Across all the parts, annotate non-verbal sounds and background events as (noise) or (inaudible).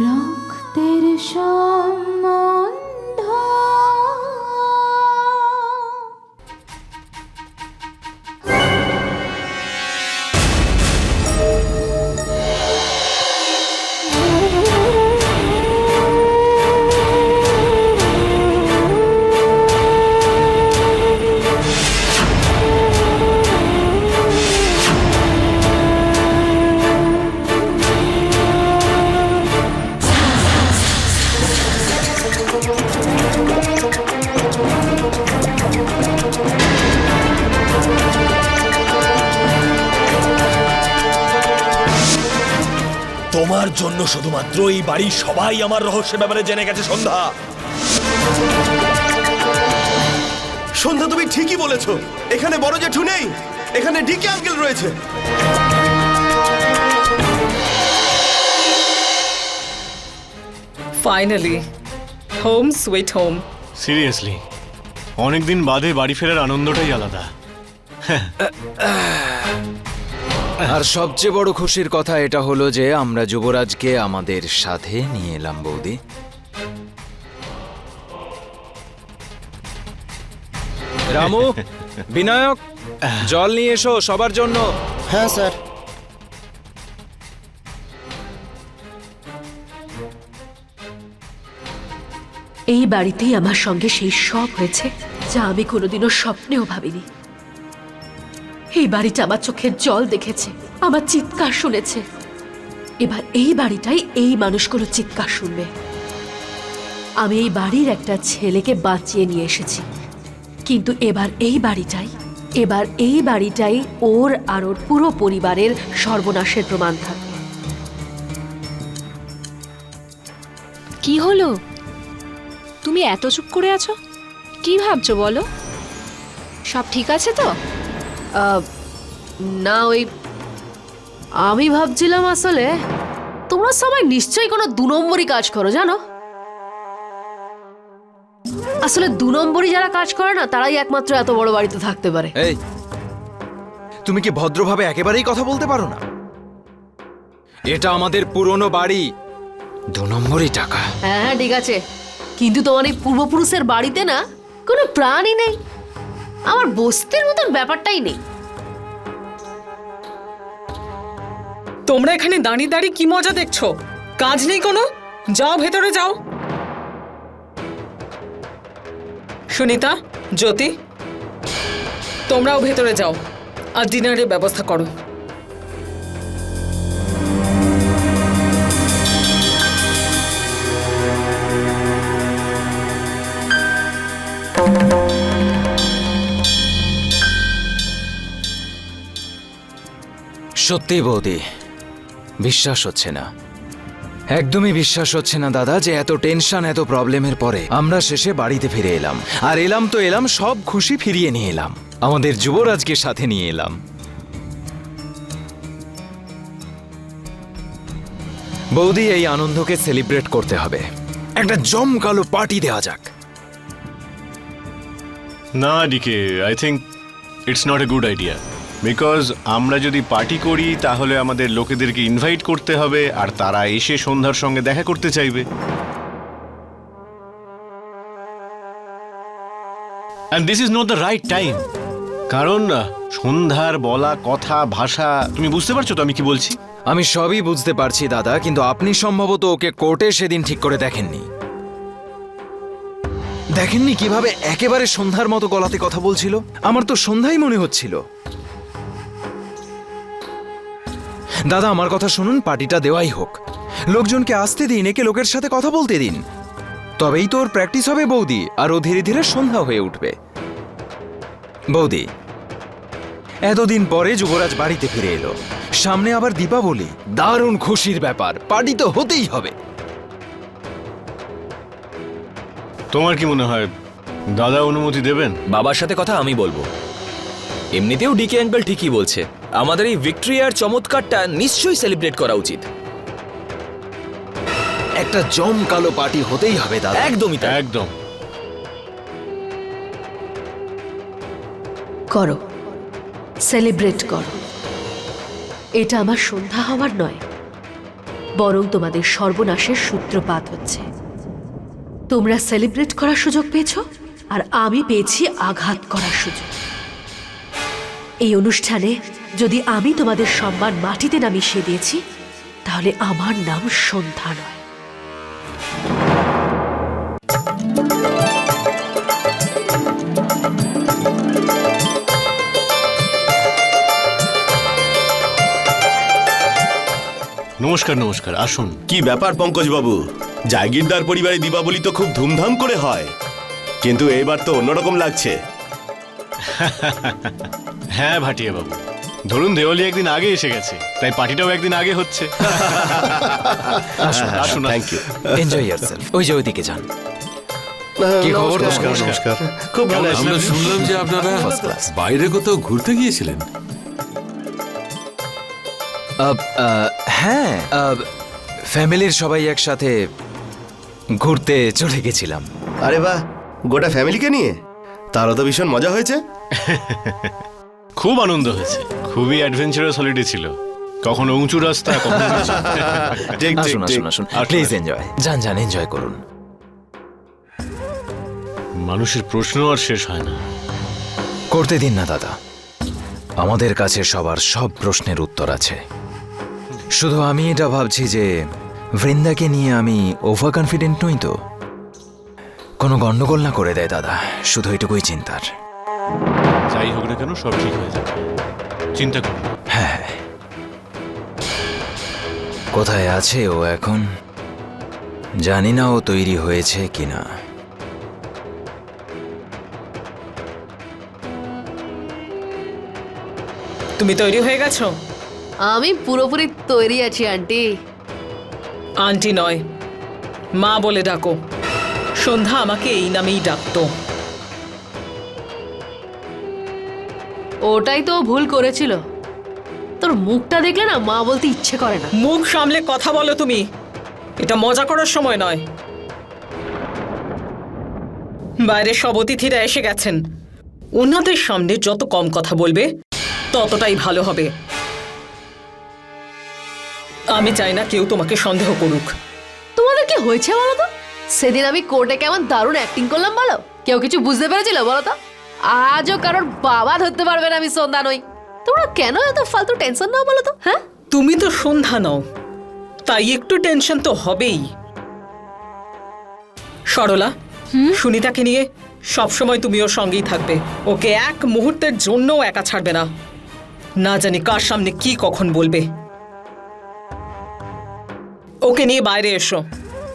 রক্তের সম্বন্ধ জন্য শুধুমাত্র এই বাড়ির সবাই আমার রহস্যের ব্যাপারে জেনে গেছে সন্ধ্যা। সন্ধ্যা তুমি ঠিকই বলেছ। এখানে বড় জেঠু নেই এখানে ডিকে আঙ্কেল রয়েছে। Finally home sweet home seriously অনেকদিন বাদে বাড়ি ফেরার আনন্দটাই আলাদা। (laughs) (laughs) আর সবচেয়ে বড় খুশির কথা এটা হলো যে আমরা যুবরাজকে আমাদের সাথে নিয়ে এলাম বৌদি। রামু বিনায়ক জল নিয়ে এসো সবার জন্য। হ্যাঁ স্যার। এই বাড়িতেই আমার সঙ্গে সেই সব হয়েছে যা আমি কোনোদিনও স্বপ্নেও ভাবিনি। এই বাড়িটা আমার চোখের জল দেখেছে, আমার চিৎকার শুনেছে। এবার এই বাড়িটাই এই মানুষগুলো চিৎকার শুনবে। আমি এই বাড়ির একটা ছেলেকে বাঁচিয়ে নিয়ে এসেছি। কিন্তু এবার এই বাড়িটাই, এবার এই বাড়িটাই ওর আর ওর পুরো পরিবারের সর্বনাশের প্রমাণ থাকবে। কি হলো? তুমি এত চুপ করে আছো? কি ভাবছ বলো? সব ঠিক আছে তো? না ওই আমি ভাবছিলাম আসলে তোমরা সবাই নিশ্চয়ই কোনো দু নম্বরই কাজ করো জানো? আসলে দু নম্বরই যারা কাজ করে না তারাই একমাত্র এত বড় বাড়িতে থাকতে পারে। এই তুমি কি ভদ্রভাবে একেবারেই কথা বলতে পারো না? এটা আমাদের পুরনো বাড়ি। দু নম্বরই টাকা। হ্যাঁ হ্যাঁ ঠিক আছে। কিন্তু তোমার এই পূর্বপুরুষের বাড়িতে না কোনো প্রাণই নেই। আমার বস্তির মতন ব্যাপারটাই নেই। তোমরা এখানে দাঁড়িয়ে দাঁড়িয়ে কি মজা দেখছ? কাজ নেই কোনো? যাও ভেতরে যাও। সুনিতা, জ্যোতি, তোমরাও ভেতরে যাও। আর ডিনারের ব্যবস্থা করো। সত্যি বৌদি, বিশ্বাস হচ্ছে না। একদমই বিশ্বাস হচ্ছে না দাদা যে এত টেনশন, এত প্রবলেমের পরে আমরা শেষে বাড়িতে ফিরে এলাম। আর এলাম তো এলাম, সব খুশি ফিরিয়ে নিয়ে এলাম। আমাদের যুবরাজকে সাথে নিয়ে এলাম। বৌদি, এই আনন্দকে সেলিব্রেট করতে হবে। একটা জমকালো পার্টি দেওয়া যাক। না, DK I think it's not a good idea because আমরা যদি পার্টি করি, তাহলে আমাদের লোকেদেরকে ইনভাইট করতে হবে, আর তারা এসে সন্ধ্যার সঙ্গে দেখা করতে চাইবে। And this is not the right time কারণ সন্ধ্যার বলা কথা, ভাষা, তুমি বুঝতে পারছ তো আমি কি বলছি? আমি সবই বুঝতে পারছি, দাদা, কিন্তু আপনি সম্ভবত ওকে কোর্টে সেদিন ঠিক করে দেখেননি। দেখেননি কীভাবে একেবারে সন্ধ্যার মতো গলাতে কথা বলছিল? আমার তো সন্ধ্যাই মনে হচ্ছিল। দাদা আমার কথা শুনুন পার্টিটা দেওয়াই হোক। লোকজনকে আসতে দিন একে লোকের সাথে কথা বলতে দিন। তবেই তো ওর প্র্যাকটিস হবে বৌদি আর ও ধীরে ধীরে সন্ধ্যা হয়ে উঠবে। বৌদি এতদিন পরে যুবরাজ বাড়িতে ফিরে এলো। সামনে আবার দীপাবলি দারুণ খুশির ব্যাপার পার্টি তো হতেই হবে। তোমার কি মনে হয় দাদা অনুমতি দেবেন? বাবার সাথে কথা আমি বলব। এমনিতেও ডিকে আঙ্কেল ঠিকই বলছে। আমাদের এই ভিক্টরি আর চমৎকারটা নিশ্চয়ই সেলিব্রেট করা উচিত। একটা জমকালো পার্টি হতেই হবে দাদা। একদমই তাই। একদম। করো। সেলিব্রেট করো। এটা আমার সন্ধ্যা হওয়ার নয়। বরং তোমাদের সর্বনাশের সূত্রপাত হচ্ছে। তোমরা সেলিব্রেট করার সুযোগ পেয়েছ আর আমি পেয়েছি আঘাত করার সুযোগ। এই অনুষ্ঠানে যদি আমি তোমাদের সম্মান মাটিতে না মিশিয়ে দিয়েছি তাহলে আমার নাম সন্ধ্যা নয়। নমস্কার নমস্কার আসুন। কি ব্যাপার পঙ্কজ বাবু জাগিরদার পরিবারে দীপাবলি তো খুব ধুমধাম করে হয়। কিন্তু এবার তো অন্যরকম লাগছে। হ্যাঁ ভাটিয়া বাবু ধরুন দেওয়ালি একদিন আগে এসে গেছে তাই পার্টিটাও একদিন আগে হচ্ছে। আসুন আসুন। থ্যাংক ইউ এনজয় ইয়ারসেলফ ওই যে ওইদিকে যান। কি খবর? নমস্কার নমস্কার। খুব ভালো। আমরা শুনলাম যে আপনারা বাইরে কোথাও ঘুরতে গিয়েছিলেন? আহ, আহ, হ্যাঁ ফ্যামিলির সবাই একসাথে ঘুরতে চলে গেছিলাম। আরে বাহ গোটা ফ্যামিলিকে নিয়ে? তারও তো ভীষণ মজা হয়েছে। খুব আনন্দ হয়েছে। খুবই অ্যাডভেঞ্চারাস হলিডে ছিল। কখনো উঁচু রাস্তা কখনো নিচু। (laughs) ঠিক ঠিক আসুন ঠিক। আসুন। আসুন আসুন, প্লিজ এনজয় যান যান এনজয় করুন। মানুষের প্রশ্ন আর শেষ হয় না। করতে দিন না দাদা। আমাদের কাছে সবার সব প্রশ্নের উত্তর আছে। শুধু আমি এটা ভাবছি যে বৃন্দাকে নিয়ে আমি ওভার কনফিডেন্ট নই তো? কোনো গন্ডগোল না করে দেয় দাদা। শুধু এটুকুই চিন্তার। যাই হোক না কেন সব ঠিক হয়ে যাবে। চিন্তা করুন হ্যাঁ। কোথায় আছে ও এখন? জানি না ও তৈরি হয়েছে কিনা। তুমি তৈরি হয়ে গেছো? আমি পুরোপুরি তৈরি আছি আন্টি। আন্টি নয় মা বলে ডাকো। সন্ধ্যা আমাকে এই নামেই ডাকতো। ওটাই তো ভুল করেছিল। তোর মুখটা দেখলে না মা বলতে ইচ্ছে করে না। মুখ সামলে কথা বলো তুমি। এটা মজা করার সময় নয়। বাইরে সব অতিথিরা এসে গেছেন। ওনাদের সামনে যত কম কথা বলবে ততটাই ভালো হবে। আমি চাই না কেউ তোমাকে সন্দেহ করুক। তোমাদের কি হয়েছে বলো তো? সেদিন আমি কোর্টে কেমন দারুণ অ্যাক্টিং করলাম বলো? কেউ কিছু বুঝতে পেরেছিল বলো তো? আজও কারোর বাবা ধরতে পারবে না আমি সন্ধ্যা নই। তোমরা কেন এত ফালতু টেনশন নাও বলো তো হ্যাঁ? তুমি তো সন্ধ্যা নও তাই একটু টেনশন তো হবেই। সরলা সুনিতাকে নিয়ে সবসময় তুমি ওর সঙ্গেই থাকবে। ওকে এক মুহূর্তের জন্যও একা ছাড়বে না। না জানি কার সামনে কি কখন বলবে। ওকে নিয়ে বাইরে এসো।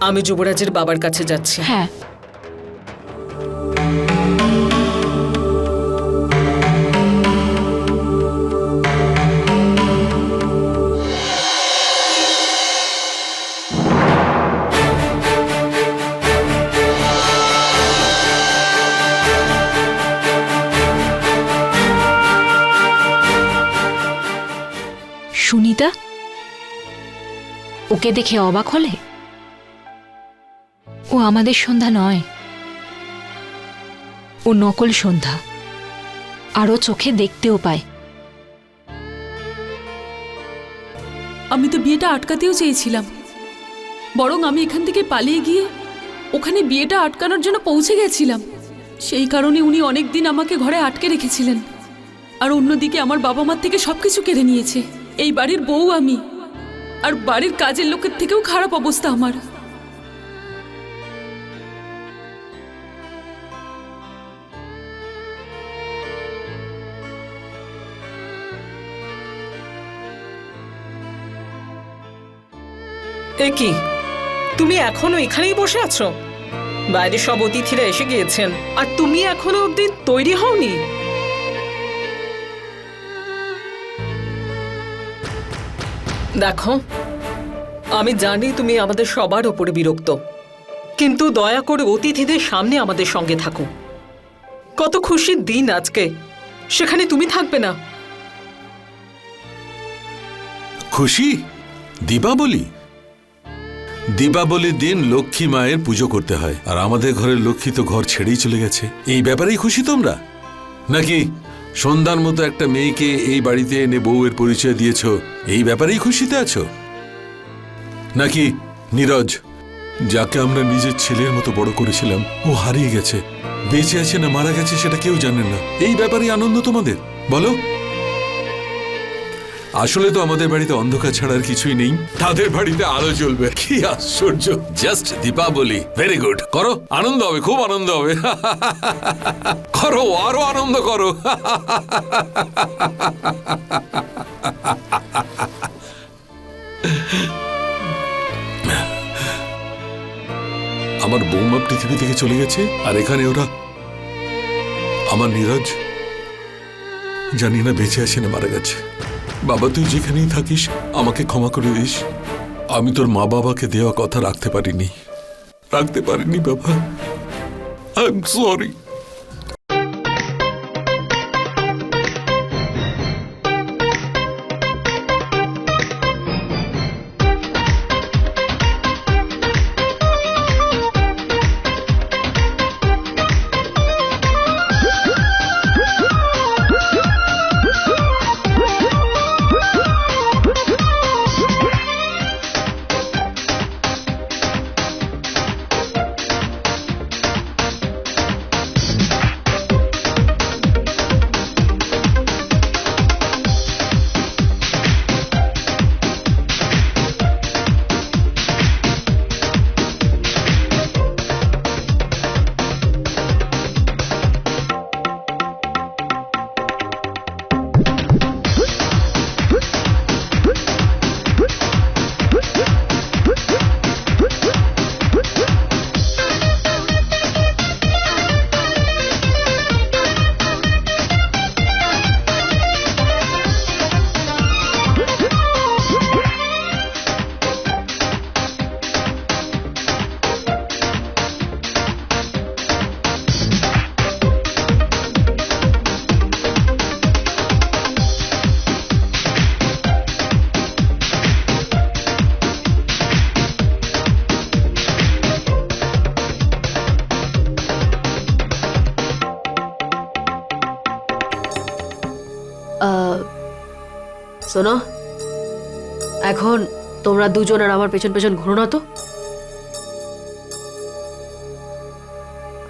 আমি যুবরাজের বাবার কাছে যাচ্ছি। হ্যাঁ। ওকে দেখে অবাক হলে? ও আমাদের সন্ধ্যা নয়। ও নকল সন্ধ্যা। আরও চোখে দেখতেও পায়। আমি তো বিয়েটা আটকাতেও চেয়েছিলাম। বরং আমি এখান থেকে পালিয়ে গিয়ে ওখানে বিয়েটা আটকানোর জন্য পৌঁছে গেছিলাম। সেই কারণে উনি অনেক দিন আমাকে ঘরে আটকে রেখেছিলেন। আর অন্যদিকে আমার বাবা মার থেকে সব কিছু কেড়ে নিয়েছে। এই বাড়ির বউ আমি। আর বাড়ির কাজের লোকের থেকেও খারাপ অবস্থা আমার। কি? তুমি এখনও এখানেই বসে আছো? বাইরে সব অতিথিরা এসে গিয়েছেন। আর তুমি এখনও অবধি তৈরি হওনি? দেখো, আমি জানি তুমি আমাদের সবার ওপরে বিরক্ত, কিন্তু দয়া করে অতিথিদের সামনে আমাদের সঙ্গে থাকো। কত খুশির দিন আজকে, সেখানে তুমি থাকবে না। খুশি? দীপাবলি? দীপাবলির দিন লক্ষ্মী মায়ের পুজো করতে হয়, আর আমাদের ঘরের লক্ষ্মী তো ঘর ছেড়েই চলে গেছে। এই ব্যাপারেই খুশি তোমরা? নাকি সন্ধ্যার মতো একটা মেয়েকে এই বাড়িতে এনে বউয়ের পরিচয় দিয়েছ, এই ব্যাপারেই খুশিতে আছো? নাকি নীরজ, যাকে আমরা নিজের ছেলের মতো বড় করেছিলাম, ও হারিয়ে গেছে, বেঁচে আছে না মারা গেছে সেটা কেউ জানেন না। এই ব্যাপারে আনন্দ তোমাদের, বলো? আসলে তো আমাদের বাড়িতে অন্ধকার ছাড়ার কিছুই নেই। তাদের বাড়িতে আলো জ্বলবে। কি আশ্চর্য। জাস্ট দীপাবলি। ভেরি গুড করো। আনন্দ হবে, খুব আনন্দ হবে। (laughs) করো, আরও আনন্দ করো। আমার বৌমা পৃথিবী থেকে চলে গেছে, আর এখানে ওরা আমার নীরজ। জানি না বেঁচে আছে না মারা গেছে। বাবা, তুই যেখানেই থাকিস, আমাকে ক্ষমা করে দিস। আমি তোর মা বাবাকে দেওয়া কথা রাখতে পারিনি। রাখতে পারিনি, বাবা। আই এম সরি শোনো। এখন তোমরা দুজন আর আমার পেছন পেছন ঘুরো না তো।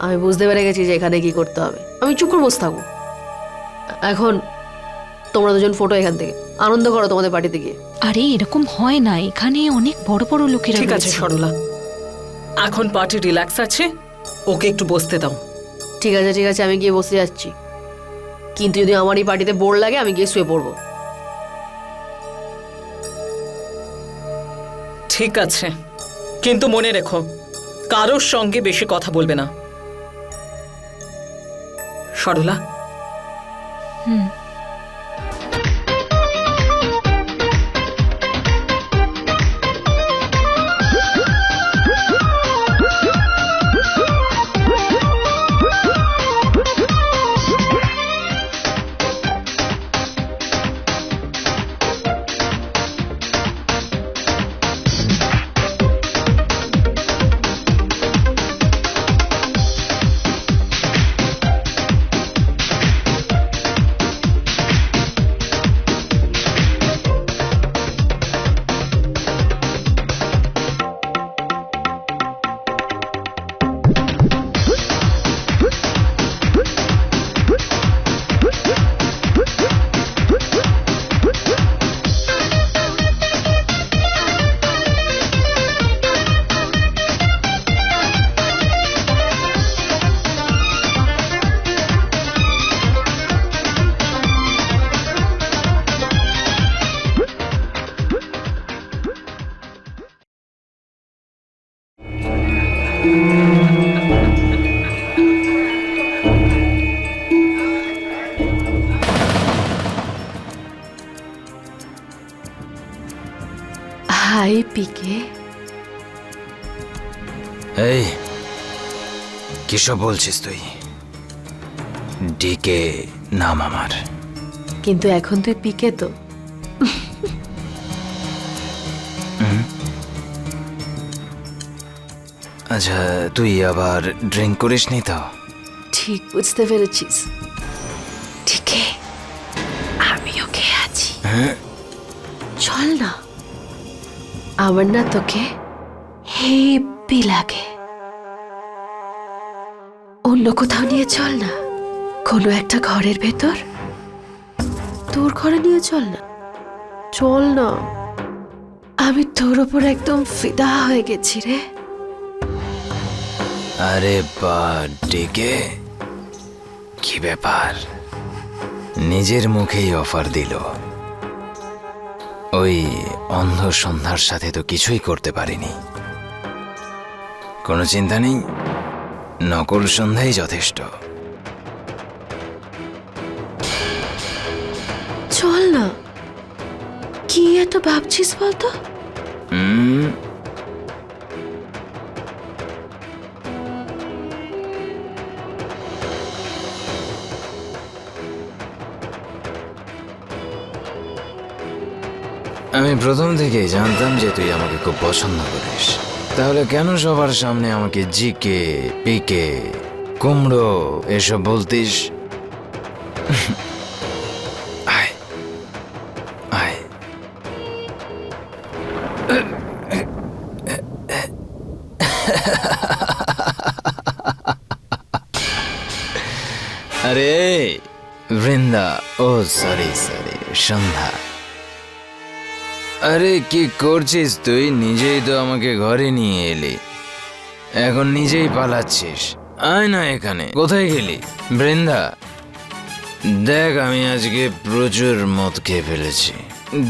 আমি বুঝতে পেরে গেছি যে এখানে কি করতে হবে। আমি চুপ করে বসে থাকব। এখন তোমরা দুজন ফটো এখান থেকে। আনন্দ করো তোমাদের পার্টিতে গিয়ে। আরে এরকম হয় না। এখানে অনেক বড় বড় লোকেরা ঠিক আছে সরলা। এখন পার্টি রিল্যাক্স আছে। ওকে একটু বসতে দাও। ঠিক আছে ঠিক আছে আমি গিয়ে বসে যাচ্ছি। কিন্তু যদি আমার এই পার্টিতে বোর লাগে আমি গিয়ে শুয়ে পড়ব। ঠিক আছে। কিন্তু মনে রেখো কারোর সঙ্গে বেশি কথা বলবে না। সরলা? Hi PK? এই কিসব বলছিস তুই? ডিকে নাম আমার। কিন্তু এখন তুই পিকে তো। আচ্ছা তুই আবার ড্রিঙ্ক করিস নি তো? ঠিক বুঝতে পেরেছিস। ঠিকে আমি ওকে আছি। চল না। আমার না তোকে হেপি লাগে। অন্য কোথাও নিয়ে চল না। কোনো একটা ঘরের ভেতর। তোর ঘরে নিয়ে চল না। চল না। আমি তোর ওপর একদম ফিদা হয়ে গেছি রে। আরে বা, ডেকে। কি ব্যাপার? নিজের মুখেই অফার দিল। ওই অন্ধ সন্ধ্যার সাথে তো কিছুই করতে পারিনি। কোনো চিন্তা নেই? নকল সন্ধ্যাই যথেষ্ট। চল না। কি এত ভাবছিস বলতো? হুম আমি প্রথম থেকেই জানতাম যে তুই আমাকে খুব পছন্দ করিস। তাহলে কেন সবার সামনে আমাকে জিকে, পিকে, কুমড়ো এসব বলতিস? আরে, বৃন্দা, ও সরি সরি সন্ধ্যা। আরে কি করছিস তুই? নিজেই তো আমাকে ঘরে নিয়ে এলি। এখন নিজেই পালাচ্ছিস। আয় না এখানে। কোথায় গেলি? বৃন্দা? দেখ, আমি আজকে প্রচুর মদ খেয়ে ফেলেছি।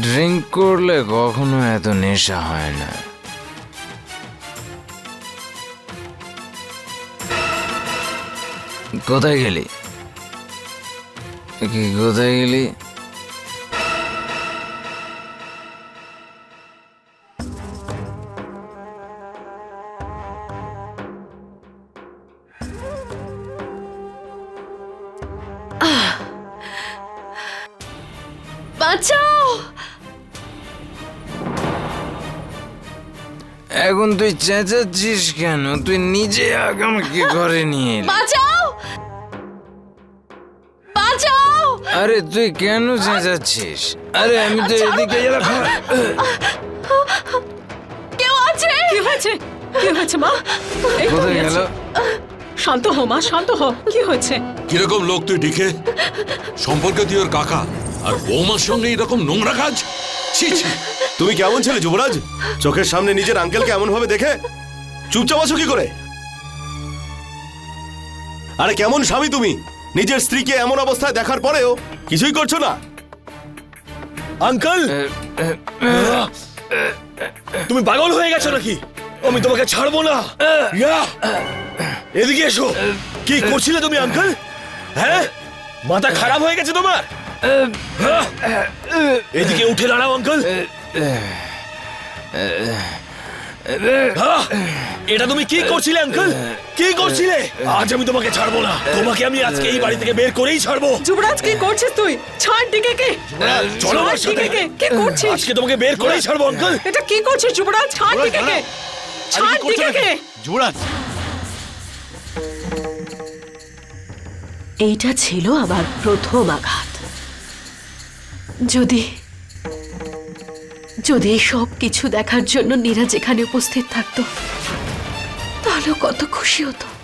ড্রিঙ্ক করলে কখনো এত নেশা হয় না। কোথায় গেলি? কোথায় গেলি? বাঁচাও। এখন তুই চেঁচাচ্ছিস কেন? তুই নিজে আগে আমাকে ঘরে নিয়ে এলি। বাঁচাও। বাঁচাও। আরে তুই কেন চেঁচাচ্ছিস? আরে আমি তো এদিকে কেউ আছে? কি হয়েছে? কি হয়েছে মা? কোথায় গেল? শান্ত হ মা শান্ত হ। কি হয়েছে? কীরকম লোক তুই ডিকে সম্পর্কে তুই ওর কাকা? আর বৌমার সঙ্গে এরকম নোংরা কাজ? ছি ছি। তুমি কেমন ছেলে যুবরাজ? চোখের সামনে নিজের আঙ্কেলকে এমন ভাবে দেখে? চুপচাপ আছো কি করে? আরে কেমন স্বামী তুমি? নিজের স্ত্রীকে এমন অবস্থায় দেখার পরেও কিছুই করছ না? আঙ্কেল! তুমি পাগল হয়ে গেছো নাকি? আমি তোমাকে ছাড়বো না! এদিকে এসো। কি করছিলে তুমি আঙ্কেল? হ্যাঁ? মাথা খারাপ হয়ে গেছে তোমার? এদিকে উঠে দাঁড়াও আঙ্কেল হ্যাঁ? এটা তুমি কি করছিলে আঙ্কেল কি করছিলে? আজ আমি তোমাকে ছাড়বো না। তোমাকে আমি আজকে এই বাড়ি থেকে বের করেই ছাড়বো। যুবরাজ কি করছিস তুই? ছাড় দিকে কে? চলো আমার সাথে। কে? কি করছিস? আজকে তোমাকে বের করেই ছাড়বো আঙ্কেল এটা কি করছিস যুবরাজ? ছাড় দিকে কে? ছাড় দিকে কে? যুবরাজ। এইটা ছিল আমার প্রথম আঘাত। যদি যদি এই সব কিছু দেখার জন্য নীরা যেখানে উপস্থিত থাকতো, তাহলে কত খুশি হতো।